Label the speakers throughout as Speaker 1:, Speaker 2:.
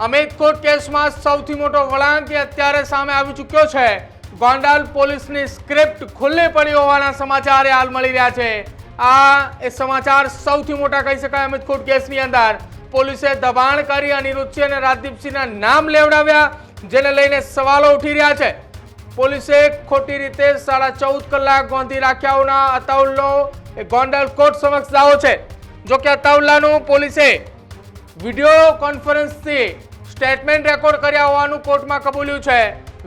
Speaker 1: અમિતકોટ કેસમાં સૌથી મોટો વળાંક અત્યારે સામે આવી ચૂક્યો છે. ગોંડલ પોલીસની સ્ક્રિપ્ટ ખુલ્લી પડી હોવાના સમાચાર હાલ મળી રહ્યા છે. આ એ સમાચાર સૌથી મોટા કહી શકાય અમિતકોટ કેસની અંદર. પોલીસે દબાણ કરી અનિરુદ્ધસિંહ અને રાજદીપસિંહના નામ લેવડાવ્યા, જેને લઈને સવાલો ઉઠી રહ્યા છે. પોલીસે ખોટી રીતે સાડા ચૌદ કલાક ગોંધી રાખ્યાઓના અતાઉલ્લો એ ગોંડલ કોર્ટ સમક્ષ દાવો છે. જોકે અતાઉલ્લાનું પોલીસે વિડિયો કોન્ફરન્સથી સ્ટેટમેન્ટ રેકોર્ડ કર્યા હોવાનું કોર્ટમાં કબૂલ્યું છે.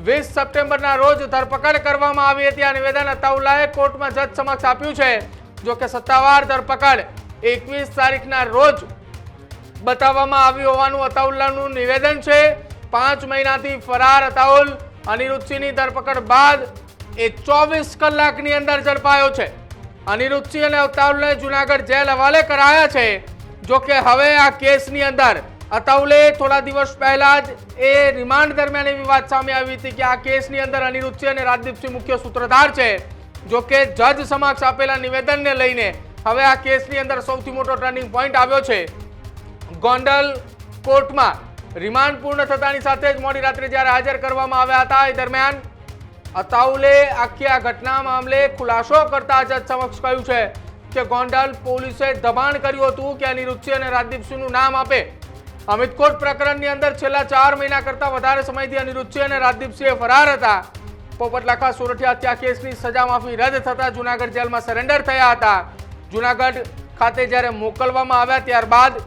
Speaker 1: વીસ સપ્ટેમ્બરના રોજ ધરપકડ કરવામાં આવી હતી આ નિવેદન અતાઉલ્લાએ કોર્ટમાં જજ સમક્ષ આપ્યું છે. જો કે સત્તાવાર ધરપકડ એકવીસ તારીખના રોજ બતાવવામાં આવ્યું હોવાનું અતાઉલ્લાનું નિવેદન છે. પાંચ મહિનાથી ફરાર અતાઉલ અનિરુદ્ધસિંહની ધરપકડ બાદ એ ચોવીસ કલાકની અંદર ઝડપાયો છે. અનિરુદ્ધસિંહ અને અતાઉલને જુનાગઢ જેલ હવાલે કરાયા છે. જો કે હવે આ કેસની અંદર અતાઉલે થોડા દિવસ પહેલા જ એ રિમાન્ડ દરમિયાન એવી વાત સામે આવી હતી કે આ કેસની અંદર અનિરુદ્ધસિંહ અને રાજદીપસિંહ મુખ્ય સૂત્રધાર છે. જો કે જજ સમક્ષ આપેલા નિવેદનને લઈને હવે આ કેસની અંદર સૌથી મોટો ટર્નિંગ પોઈન્ટ આવ્યો છે. ગોંડલ કોર્ટમાં રિમાન્ડ પૂર્ણ થતાની સાથે જ મોડી રાત્રે જ્યારે હાજર કરવામાં આવ્યા હતા, એ દરમિયાન અતાઉલે આખી આ ઘટના મામલે ખુલાસો કરતા જજ સમક્ષ કહ્યું છે. કે ગોંડલ પોલીસે દબાણ કર્યું હતું કે અનિરુદ્ધસિંહ અને રાજદીપસિંહનું નામ આપે. અમિતકોટ પ્રકરણની અંદર છેલ્લા ચાર મહિના કરતા વધારે સમયથી અનિરુદ્ધસિંહ અને રાજદીપસિંહ ફરાર હતા. પોપટલાખા સુરઠિયા હત્યા કેસની સજા માફી રદ થતા જુનાગઢ જેલમાં સરેન્ડર થયા હતા. જુનાગઢ ખાતે જ્યારે મોકલવામાં આવ્યા ત્યારબાદ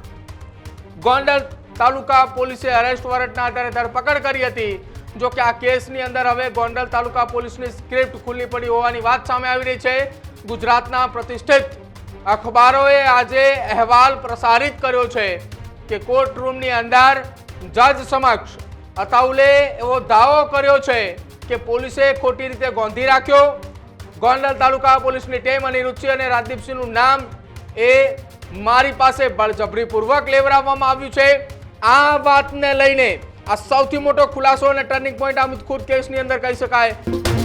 Speaker 1: ગોંડલ તાલુકા પોલીસે અરેસ્ટ વોરંટના આધારે ધરપકડ કરી હતી. જો કે આ કેસની અંદર હવે ગોંડલ તાલુકા પોલીસની સ્ક્રિપ્ટ ખુલ્લી પડી હોવાની વાત સામે આવી રહી છે. ગુજરાતના પ્રતિષ્ઠિત અખબારોએ આજે અહેવાલ પ્રસારિત કર્યો છે કે કોર્ટ રૂમની અંદર જજ સમક્ષ અતાઉલે એવો દાવો કર્યો છે કે પોલીસે ખોટી રીતે ગોંધી રાખ્યો. ગોંડલ તાલુકા પોલીસની ટીમ રુચિ અને રાજદીપસિંહનું નામ એ મારી પાસે બળજબરીપૂર્વક લેવડાવવામાં આવ્યું છે. આ વાતને લઈને આ સૌથી મોટો ખુલાસો અને ટર્નિંગ પોઈન્ટ અમિત ખુદ કેસની અંદર કહી શકાય.